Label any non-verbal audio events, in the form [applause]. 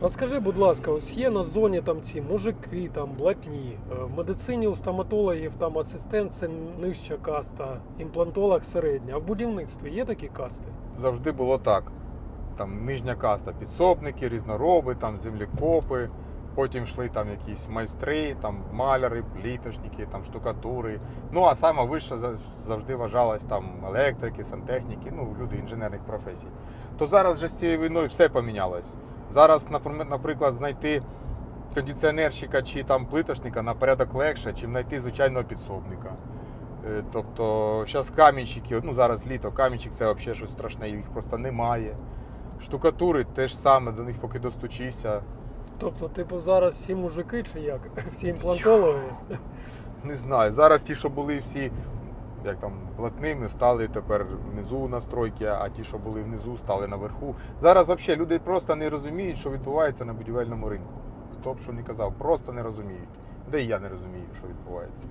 Розкажи, будь ласка, ось є на зоні там ці мужики, там блатні. Е, В медицині у стоматологів там асистент це нижча каста, імплантолог середня. А в будівництві є такі касти? Завжди було так. Там нижня каста, підсобники, різнороби, там землекопи. Потім йшли там якісь майстри, там маляри, пліточники, там штукатури. Ну а саме вище за- завжди вважалось там електрики, сантехніки, ну люди інженерних професій. То зараз вже з цією війною все помінялось. Зараз, наприклад, знайти кондиціонерщика чи там плиточника на порядок легше, чим знайти звичайного підсобника. Е, Тобто зараз камінщики, ну зараз літо, камінчик це взагалі щось страшне, їх просто немає. Штукатури теж саме, до них поки достучишся. Тобто, типу, зараз всі мужики чи як? [laughs] Всі імплантологи? [laughs] Не знаю. Зараз ті, що були всі як там блатними, стали тепер внизу настройки, а ті, що були внизу, стали наверху. Зараз взагалі люди просто не розуміють, що відбувається на будівельному ринку. Хто б що не казав, просто не розуміють. Де і я не розумію, що відбувається.